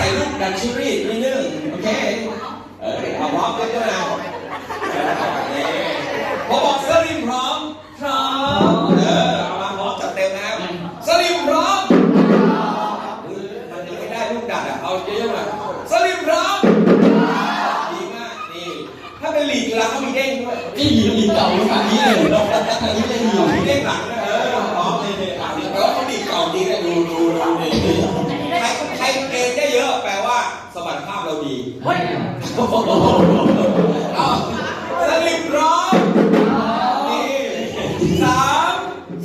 ส่ลูกดันชิรี่นิดนึงโอเค เออเอาพร้อมกันด้วยนะนี่พอบอกสลิมพร้อม พร้อม เออเอามาพร้อมจัดเต็มนะครับสลิมพร้อมอุ๊ยมันยังไม่ได้ลูกดัดอะ เอาเยอะๆหน่อยสลิมพร้อม ดีมากนี่ถ้าเป็นลีกกีฬาเขามีเด้งด้วยนี่หญิงหญิงเก่าทางนี้เลยทางนี้เลยหญิงมีเด้งหลัง เอาสลิมพร้อนี่สาม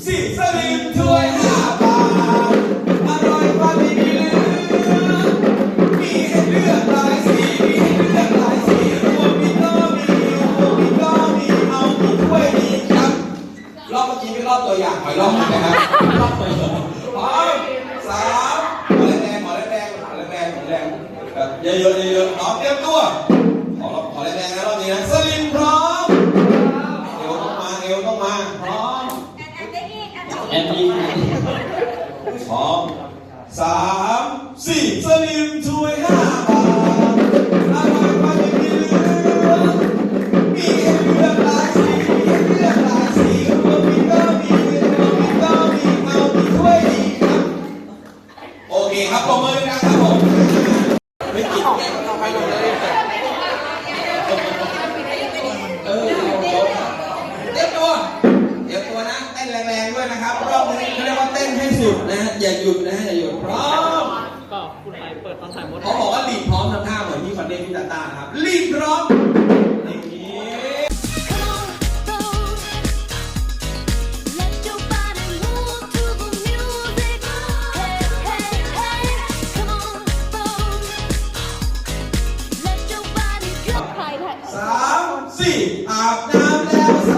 สี่สลิมถ้วยห้าบาทอร่อยกว่าที่มีเหลือมีให้เลือกหลายสีมีให้เลือกหลายสีรวมมีก็มีรวมมีก็มีเอามีถ้วยมีครับรอบเมื่อกี้เป็นรอบตัวอย่างหอยรอบหนึงนะครับรอบตัวอย่าง เยอะเยอะๆพร้อมเตรียมตัว ขอขอแรงๆนะรอบนี้นะสลิมพร้อมเอวต้องมาเอวต้องมาพร้อมแอนดี้พร้อมสามสี่สลิมถ้วยห้าบาทอร่อยกว่าที่มีเลือมีเลือกหลายสีมีเลือกหลายสีรวมมีก็มีรวมมีก็มีเอามีถ้วยดีครับโอเคครับปรบมือด้วยนะครับผมไม่กินแกงเข้าไปหมดเลย เออเตรียมตัวเตรียมตัวนะเต้นแรงๆ ด้วยนะครับรอบนี้เขาเรียกว่าเต้นให้สุดนะฮะอย่าหยุดนะฮะอย่าหยุดพร้อมก็คุณไปเปิดตอนถ่ายมดเขาบอกว่าลีดพร้อมทำท่าเหมือนพี่ฟันเดย์พี่ตาตานะครับลีดพร้อมอย่างนี้ Let your body move to the music. Hey, hey, hey, come on, boom. Let your body go. สามสี่อาบน้ำแล้วส